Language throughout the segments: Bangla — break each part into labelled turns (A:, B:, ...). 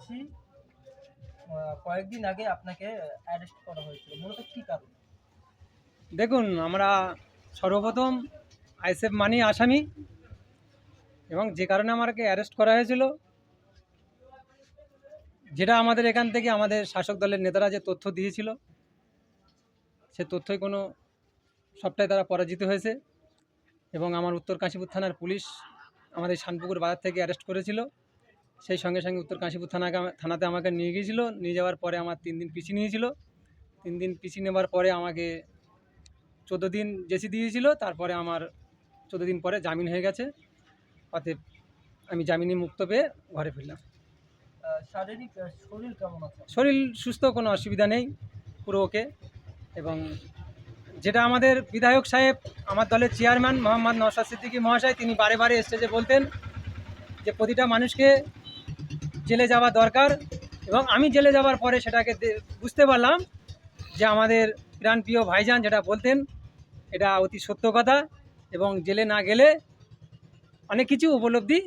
A: আহ, কয়েকদিন আগে আপনাকে অ্যারেস্ট করা হয়েছিল। মূলত কি কারণ?
B: দেখুন আমরা সর্বপ্রথম আইসেফ মানি আসামি এবং যে কারণে আমাকে অ্যারেস্ট করা হয়েছিল যেটা আমাদের এখান থেকে আমাদের শাসক দলের নেতারা যে তথ্য দিয়েছিল সে তথ্যই কোনো সবটাই তারা পরাজিত হয়েছে এবং আমার উত্তর কাশীপুর থানার পুলিশ আমাদের শানপুকুর বাজার থেকে অ্যারেস্ট করেছিল। সেই সঙ্গে সঙ্গে উত্তর কাশীপুর থানাকে থানাতে আমাকে নিয়ে গিয়েছিল। নিয়ে যাওয়ার পরে আমার তিন দিন পিছিয়ে নিয়েছিল। তিন দিন পিছিয়ে নেওয়ার পরে আমাকে চোদ্দ দিন জেসি দিয়েছিল। তারপরে আমার চোদ্দ দিন পরে জামিন হয়ে গেছে। অতএব আমি জামিনে মুক্ত পেয়ে ঘরে ফিরলাম।
A: শারীরিক শরীর কেমন আছে?
B: শরীর সুস্থ কোনো অসুবিধা নেই পুরো ওকে। এবং যেটা আমাদের বিধায়ক সাহেব আমার দলের চেয়ারম্যান মোহাম্মদ নওশাদ সিদ্দিকী মহাশয় তিনি বারে বারে স্টেজে বলতেন যে প্রতিটা মানুষকে জেলে যাওয়া দরকার এবং আমি জেলে যাওয়ার পরে সেটাকে বুঝতে পারলাম যে আমাদের প্রাণপ্রিয় ভাইজান যেটা বলতেন, এটা অতি সত্য কথা এবং জেলে না গেলে অনেক কিছু উপলব্ধি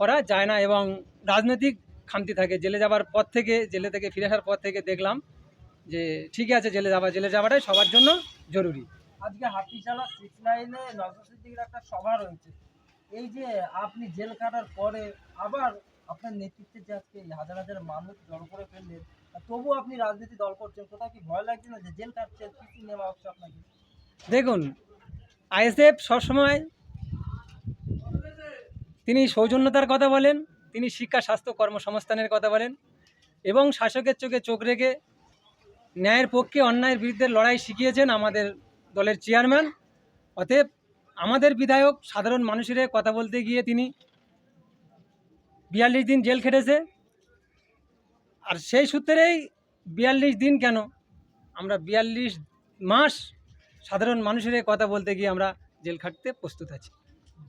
B: করা যায় না এবং রাজনৈতিক খামতি থাকে। জেলে যাওয়ার পর থেকে, জেলে থেকে ফিরে আসার পর থেকে দেখলাম যে ঠিকই আছে জেলে যাওয়া, জেলে যাওয়াটাই সবার জন্য জরুরি।
A: আজকে হাতিশালা সিক্স লাইনে নজর একটা সভা রয়েছে। এই যে আপনি জেল কাটার পরে আবার আপনার নেতৃত্বে যে আজকে হাজার হাজার মানুষ জড়ো করে ফেললেন তবুও আপনি রাজনীতি দল করছেন কোথাও কি ভয় লাগছে না যে জেল কাটছে কি নেওয়া হচ্ছে আপনাকে
B: দেখুন, আইএসএফ সবসময় তিনি সৌজন্যতার কথা বলেন, তিনি শিক্ষা, স্বাস্থ্য, কর্মসংস্থানের কথা বলেন এবং শাসকের চোখে চোখ রেখে ন্যায়ের পক্ষে অন্যায়ের বিরুদ্ধে লড়াই শিখিয়েছেন আমাদের দলের চেয়ারম্যান। অতএব আমাদের বিধায়ক, সাধারণ মানুষের কথা বলতে গিয়ে তিনি বিয়াল্লিশ দিন জেল খেটেছে। আর সেই সূত্রেই বিয়াল্লিশ দিন কেন? আমরা বিয়াল্লিশ মাস সাধারণ মানুষের কথা বলতে গিয়ে আমরা জেল খাটতে প্রস্তুত আছি।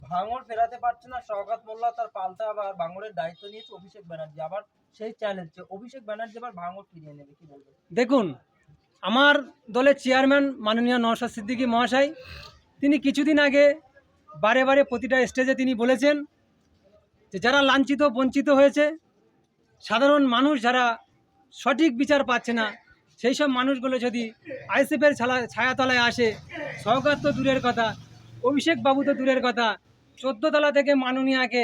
A: ভাঙড় ফেরাতে পারছে না শওকাত মোল্লা তার পাল্টা আবার ভাঙড়ের দায়িত্ব নিয়েছে অভিষেক ব্যানার্জি। আবার সেই চ্যালেঞ্জ যে অভিষেক ব্যানার্জি আবার ভাঙড় ফিরিয়ে নেবে কি বলবেন?
B: দেখুন আমার দলের চেয়ারম্যান মাননীয় নওশাদ সিদ্দিকী মহাশয় তিনি কিছুদিন আগে বারে বারে প্রতিটা স্টেজে তিনি বলেছেন যে যারা লাঞ্ছিত, বঞ্চিত হয়েছে, সাধারণ মানুষ যারা সঠিক বিচার পাচ্ছে না, সেই সব মানুষগুলো যদি আইসিএফের ছায়া ছায়াতলায় আসে, সহকার তো দূরের কথা, অভিষেক বাবু তো দূরের কথা, চোদ্দতলা থেকে মাননীয়াকে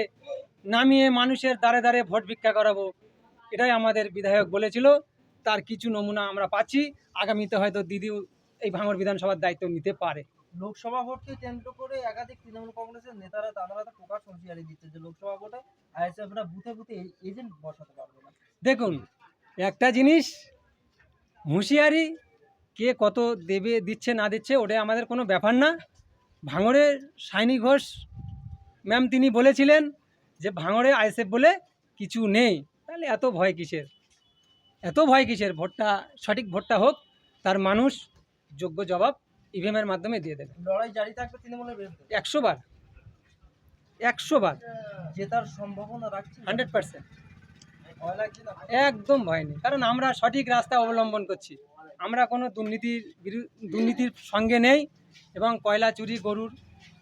B: নামিয়ে মানুষের দ্বারে দ্বারে ভোট ভিক্ষা করাবো, এটাই আমাদের বিধায়ক বলেছিল, তার কিছু নমুনা আমরা পাচ্ছি, আগামীতে হয়তো দিদি এই ভাঙড় বিধানসভার দায়িত্ব নিতে পারে।
A: লোকসভা ভোটকে কেন্দ্র করে একাধিক তৃণমূল কংগ্রেসের নেতারা তারা তো প্রকাশ হুঁশিয়ারি দিচ্ছে যে লোকসভা ভোটে আইএসএফরা বুথে বুথে এজেন্ট বসাতে পারবে না।
B: দেখুন, একটা জিনিস হুঁশিয়ারি কে কত দেবে, দিচ্ছে, না দিচ্ছে, ওটা আমাদের কোনো ব্যাপার না। ভাঙড়ের সাইনি ঘোষ ম্যাম তিনি বলেছিলেন যে ভাঙড়ে আইএসএফ বলে কিছু নেই। তাহলে এত ভয় কিসের? এত ভয় কিসের? ভোটটা, সঠিক ভোটটা হোক, তার মানুষ যোগ্য জবাব ইভিএমের মাধ্যমে দিয়ে দেবে।
A: লড়াই জারি থাকবে তৃণমূলের বিরুদ্ধে?
B: একশো বার। একশো বার।
A: জেতার সম্ভাবনা রাখছি?
B: Hundred percent. একদম ভয় নেই। কারণ আমরা সঠিক রাস্তা অবলম্বন করছি। আমরা কোনো দুর্নীতির দুর্নীতির সঙ্গে নেই এবং কয়লা চুরি গরুর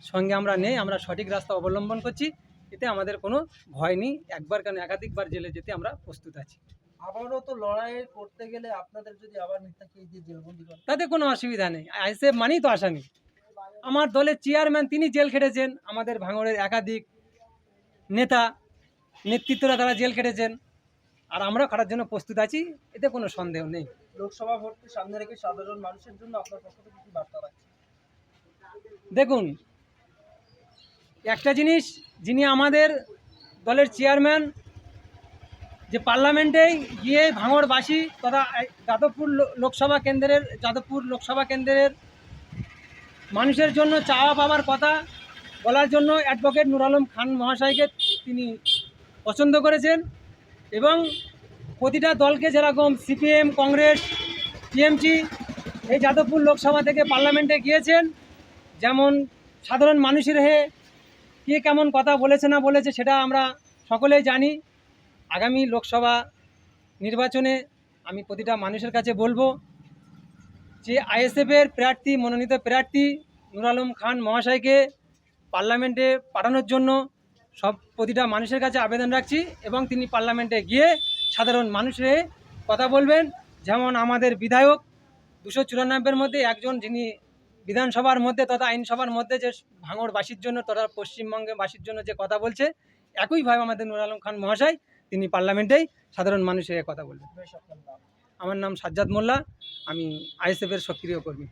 B: সঙ্গে আমরা নেই। আমরা সঠিক রাস্তা অবলম্বন করছি। এতে আমাদের কোনো ভয় নেই। একবার কেন একাধিকবার জেলে যেতে আমরা প্রস্তুত আছি।
A: আবারও তো লড়াই করতে গেলে আপনাদের যদি আবার নেতাকে এই যে জেলবন্দি করে?
B: তাতে কোনো অসুবিধা নেই। আইসেফ মানেই তো আসামি। আমার দলের চেয়ারম্যান তিনি জেল খেটেছেন। আমাদের ভাঙড়ের একাধিক নেতা নেতৃত্বরা তারা জেল খেটেছেন। আর আমরা খাটার জন্য প্রস্তুত আছি। এতে কোনো সন্দেহ নেই।
A: লোকসভা ভোটকে সামনে রেখে সাধারণ মানুষের জন্য আপনার পক্ষ থেকে কি বার্তা রাখছে
B: দেখুন একটা জিনিস যিনি আমাদের দলের চেয়ারম্যান যে পার্লামেন্টেই গিয়ে ভাঙড়বাসী তথা যাদবপুর লোকসভা কেন্দ্রের, যাদবপুর লোকসভা কেন্দ্রের মানুষের জন্য চাওয়া পাওয়ার কথা বলার জন্য অ্যাডভোকেট নুর আলম খান মহাশয়কে তিনি পছন্দ করেছেন এবং প্রতিটা দলকে যেরকম সিপিএম, কংগ্রেস, টিএমসি এই যাদবপুর লোকসভা থেকে পার্লামেন্টে গিয়েছেন, যেমন সাধারণ মানুষের হয়ে কে কেমন কথা বলেছে না বলেছে সেটা আমরা সকলেই জানি। আগামী লোকসভা নির্বাচনে আমি প্রতিটা মানুষের কাছে বলব যে আইএসএফের প্রার্থী, মনোনীত প্রার্থী নুর আলম খান মহাশয়কে পার্লামেন্টে পাঠানোর জন্য সব প্রতিটা মানুষের কাছে আবেদন রাখছি এবং তিনি পার্লামেন্টে গিয়ে সাধারণ মানুষের কথা বলবেন। যেমন আমাদের বিধায়ক দুশো চুরানব্বইয়ের মধ্যে একজন যিনি বিধানসভার মধ্যে তথা আইনসভার মধ্যে যে ভাঙড়বাসীর জন্য তথা পশ্চিমবঙ্গেবাসীর জন্য যে কথা বলছে, একইভাবে আমাদের নুর আলম খান মহাশয় তিনি পার্লামেন্টেই সাধারণ মানুষের কথা বলবেন। আমার নাম সাজ্জাদ মোল্লা আমি আইএসএফের সক্রিয় কর্মী।